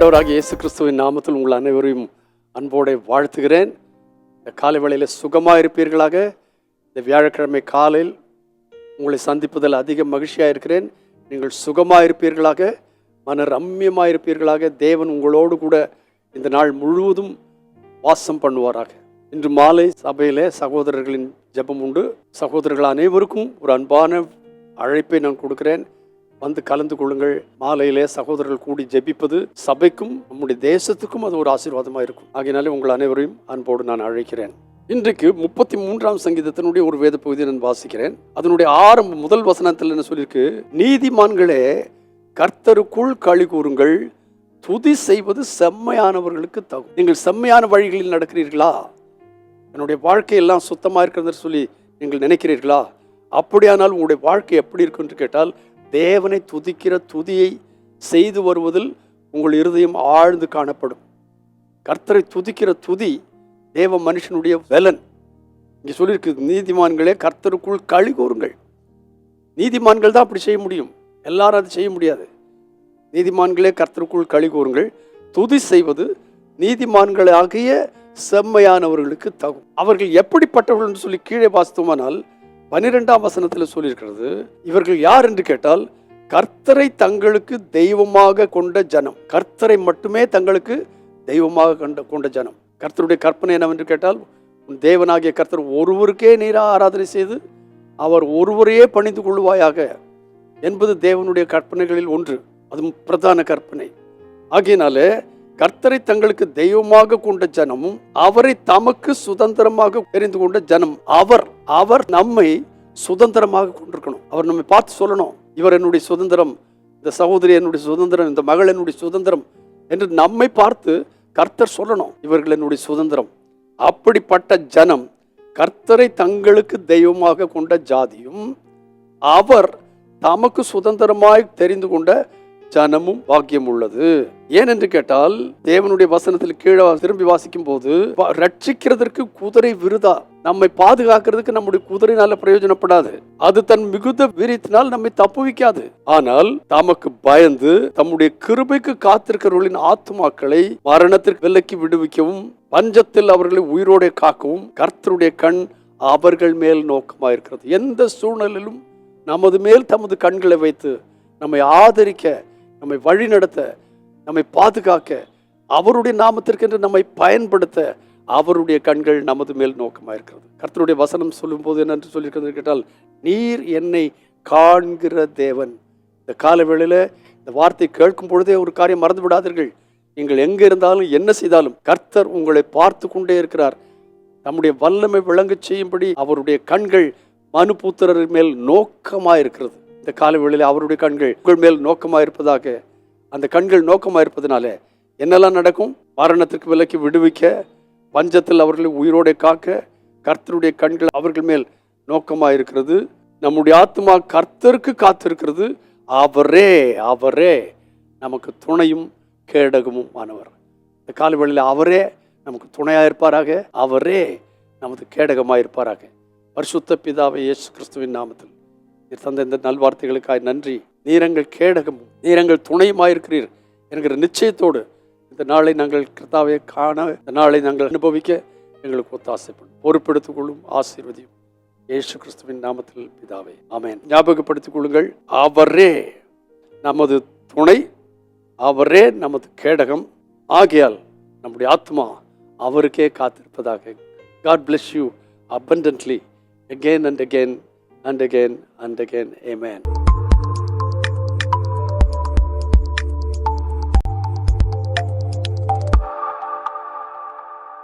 ஆண்டவராக இயேசு கிறிஸ்துவின் நாமத்தில் உங்கள் அனைவரையும் அன்போடு வாழ்த்துகிறேன். இந்த காலை வேளையில் சுகமாக இருப்பீர்களாக இந்த வியாழக்கிழமை காலையில் உங்களை சந்திப்பதில் அதிக மகிழ்ச்சியாக இருக்கிறேன் நீங்கள் சுகமாக இருப்பீர்களாக மன ரம்மியமாக இருப்பீர்களாக தேவன் உங்களோடு கூட இந்த நாள் முழுவதும் வாசம் பண்ணுவாராக. இன்று மாலை சபையில் சகோதரர்களின் ஜெபம் உண்டு. சகோதரர்கள் அனைவருக்கும் ஒரு அன்பான அழைப்பை நான் கொடுக்கிறேன். வந்து கலந்து கொள்ளுங்கள். மாலையிலே சகோதரர்கள் கூடி ஜெபிப்பது சபைக்கும் நம்முடைய தேசத்துக்கும் அது ஒரு ஆசீர்வாதமாக இருக்கும். ஆகையினாலே உங்கள் அனைவரையும் அன்போடு நான் அழைக்கிறேன். இன்றைக்கு முப்பத்தி மூன்றாம் சங்கீதத்தினுடைய ஒரு வேத பகுதியை நான் வாசிக்கிறேன். அதனுடைய ஆரம்ப முதல் வசனத்தில் என்ன சொல்லியிருக்கு? நீதிமான்களே கர்த்தருக்குள் களி கூறுங்கள். துதி செய்வது செம்மையானவர்களுக்கு தகும். நீங்கள் செம்மையான வழிகளில் நடக்கிறீர்களா? என்னுடைய வாழ்க்கையெல்லாம் சுத்தமாக இருக்கிறது சொல்லி நீங்கள் நினைக்கிறீர்களா? அப்படியானால் உங்களுடைய வாழ்க்கை எப்படி இருக்கும் என்று கேட்டால் தேவனை துதிக்கிற துதியை செய்து வருவதில் உங்கள் இருதயம் ஆழ்ந்து காணப்படும். கர்த்தரை துதிக்கிற துதி தேவ மனுஷனுடைய வெலன் இங்கே சொல்லியிருக்கு நீதிமான்களே கர்த்தருக்குள் களி கூறுங்கள் நீதிமான்கள் தான் அப்படி செய்ய முடியும். எல்லாரும் அது செய்ய முடியாது. நீதிமான்களே கர்த்தருக்குள் களி கூறுங்கள் துதி செய்வது நீதிமான்களாகிய செம்மையானவர்களுக்கு தகும். அவர்கள் எப்படிப்பட்டவர்கள் என்று சொல்லி கீழே வாசித்தோமானால் பனிரெண்டாம் வசனத்தில் சொல்லியிருக்கிறது இவர்கள் யார் என்று கேட்டால் கர்த்தரை தங்களுக்கு தெய்வமாக கொண்ட ஜனம். கர்த்தரை மட்டுமே தங்களுக்கு தெய்வமாக கொண்ட கொண்ட ஜனம். கர்த்தருடைய கற்பனை என்னவென்று கேட்டால் உன் தேவனாகிய கர்த்தர் ஒருவருக்கே நீரா ஆராதனை செய்து அவர் ஒருவரையே பணிந்து கொள்வாயாக. என்பது தேவனுடைய கற்பனைகளில் ஒன்று. அது பிரதான கற்பனை. ஆகையினாலே கர்த்தரை தங்களுக்கு தெய்வமாக கொண்ட ஜனமும் அவரை தமக்கு சுதந்திரமாக தெரிந்து கொண்ட ஜனம் அவர். அவர் நம்மை சுதந்திரமாக கொண்டிருக்கணும். அவர் நம்மை பார்த்து சொல்லணும். இவர் என்னுடைய சுதந்திரம் இந்த சகோதரி என்னுடைய சுதந்திரம் இந்த மகள் என்னுடைய சுதந்திரம் என்று நம்மை பார்த்து கர்த்தர் சொல்லணும். இவர்கள் என்னுடைய சுதந்திரம். அப்படிப்பட்ட ஜனம் கர்த்தரை தங்களுக்கு தெய்வமாக கொண்ட ஜாதியும் அவர் தமக்கு சுதந்திரமாய் தெரிந்து கொண்ட ஜனமும் பாக்கியம் உள்ளது. ஏனென்று கேட்டால் தேவனுடைய வசனத்தில் கீழே திரும்பி வாசிக்கும் போது ரட்சிக்கிறதற்கு குதிரை விருதா? நம்மை பாதுகாக்கிறதுக்கு நம்முடைய குதிரைனால பிரயோஜனப்படாது. அது தன் மிகுந்த வீரியத்தினால் நம்மை தப்புவிக்காது ஆனால் தமக்கு பயந்து தம்முடைய கிருபைக்கு காத்திருக்கிறவர்களின் ஆத்துமாக்களை மரணத்திற்கு விலக்கி விடுவிக்கவும் பஞ்சத்தில் அவர்களை உயிரோടെ காக்கவும் கர்த்தருடைய கண் அவர்கள் மேல் நோக்கமாயிருக்கிறது எந்த சூழ்நிலையிலும் நமது மேல் தமது கண்களை வைத்து நம்மை ஆதரிக்க நம்மை வழிநடத்த நம்மை பாதுகாக்க அவருடைய நாமத்திற்கென்று நம்மை பயன்படுத்த அவருடைய கண்கள் நமது மேல் நோக்கமாக இருக்கிறது. கர்த்தருடைய வசனம் சொல்லும்போது என்னென்று சொல்லியிருக்கிறது கேட்டால் நீர் என்னை காண்கிற தேவன். இந்த கால வேளையில் இந்த வார்த்தை கேட்கும் பொழுதே ஒரு காரியம் மறந்து விடாதீர்கள். நீங்கள் எங்கே இருந்தாலும் என்ன செய்தாலும் கர்த்தர் உங்களை பார்த்து கொண்டே இருக்கிறார். நம்முடைய வல்லமை விளங்க செய்யும்படி அவருடைய கண்கள் மனுபுத்திரர் மேல் நோக்கமாக இருக்கிறது. இந்த கால வேளையில் அவருடைய கண்கள் உங்கள் மேல் நோக்கமாக இருப்பதாக அந்த கண்கள் நோக்கமாக இருப்பதனால என்னெல்லாம் நடக்கும்? மரணத்திற்கு விலக்கி விடுவிக்க பஞ்சத்தில் அவர்களை உயிரோடு காக்க கர்த்தருடைய கண்கள் அவர்கள் மேல் நோக்கமாக இருக்கிறது நம்முடைய ஆத்மா கர்த்தருக்கு காத்திருக்கிறது. அவரே அவரே நமக்கு துணையும் கேடகமும் ஆனவர். இந்த காலவெளியில் அவரே நமக்கு துணையாக இருப்பாராக. அவரே நமது கேடகமாக இருப்பாராக. பரிசுத்த பிதாவை இயேசு கிறிஸ்துவின் நாமத்தில். நீர் தந்த இந்த நல்வார்த்தைகளுக்காய் நன்றி. நீரங்கள் கேடகமும் நீரங்கள் துணையுமாயிருக்கிறீர் என்கிற நிச்சயத்தோடு இந்த நாளை நாங்கள் கிருத்தாவை காண இந்த நாளை நாங்கள் அனுபவிக்க எங்களுக்கு ஒத்தாசைப்படும். பொறுப்பெடுத்துக் கொள்ளும் ஆசீர்வதியும் ஏசு கிறிஸ்துவின் நாமத்தில் பிதாவே. ஆமேன். ஞாபகப்படுத்திக் கொள்ளுங்கள் அவரே நமது துணை அவரே நமது கேடகம். ஆகையால் நம்முடைய ஆத்மா அவருக்கே காத்திருப்பதாக. God bless you abundantly again and again and again and again amen.